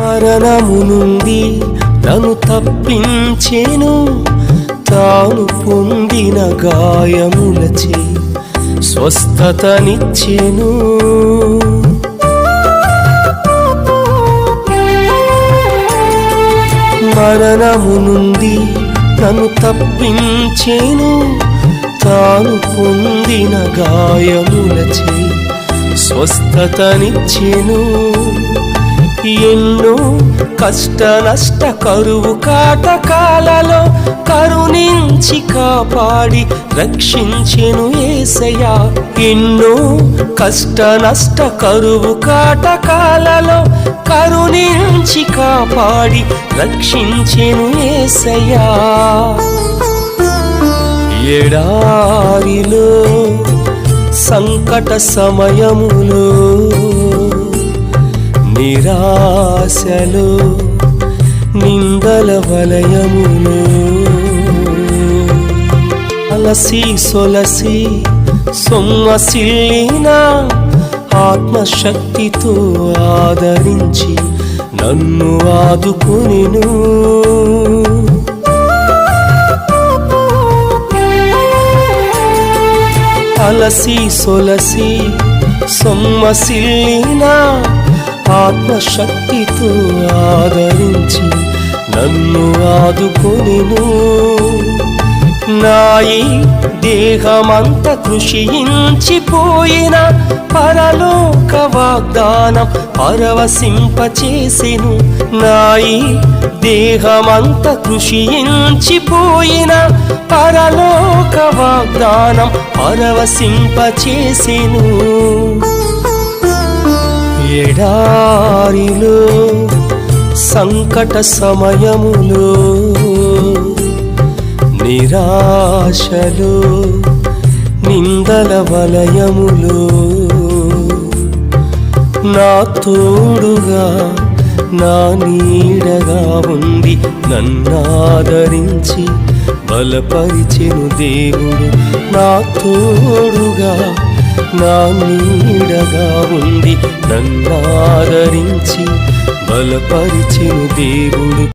మరణము నుండి నన్ను తప్పించెను. తాను పొందిన గాయములచే స్వస్థతనిచ్చెను. మరణము నుండి నన్ను తప్పించెను. తాను పొందిన గాయములచే స్వస్థతనిచ్చెను. ఎన్నో కష్ట నష్ట కరువు కాటకాలలో కరుణించి కాపాడి రక్షించెను ఏసయ్యా. ఎన్నో కష్ట నష్ట కరువు కాటకాలలో కరుణించి కాపాడి రక్షించెను ఏసయా ఎడారిలో సంకట సమయములో ఆశలో నిందల వలయములో. అలసి సొలసి సొమ్మసిల్లిన ఆత్మశక్తితో ఆదరించి నన్ను ఆదుకునిను. అలసి సొలసి సొమ్మసిల్లిన ఆత్మశక్తితో ఆదరించి నన్ను ఆదుకొనిను. నాయి దేహమంత కృషించిపోయిన పరలోక వాగ్దానం పరవశింపచేసెను. నాయి దేహమంత కృషించిపోయిన పరలోక వాగ్దానం పరవశింపచేసెను. ఎడారిలో సంకట సమయములో నిరాశలో నిందల వలయములో. నా తోడుగా నా నీడగా ఉంది నన్నాదరించి బలపరిచెను దేవుడు. నా తోడుగా నా నీడగా ఉండి నన్నాదరించి బలపరిచిన దేవుడు.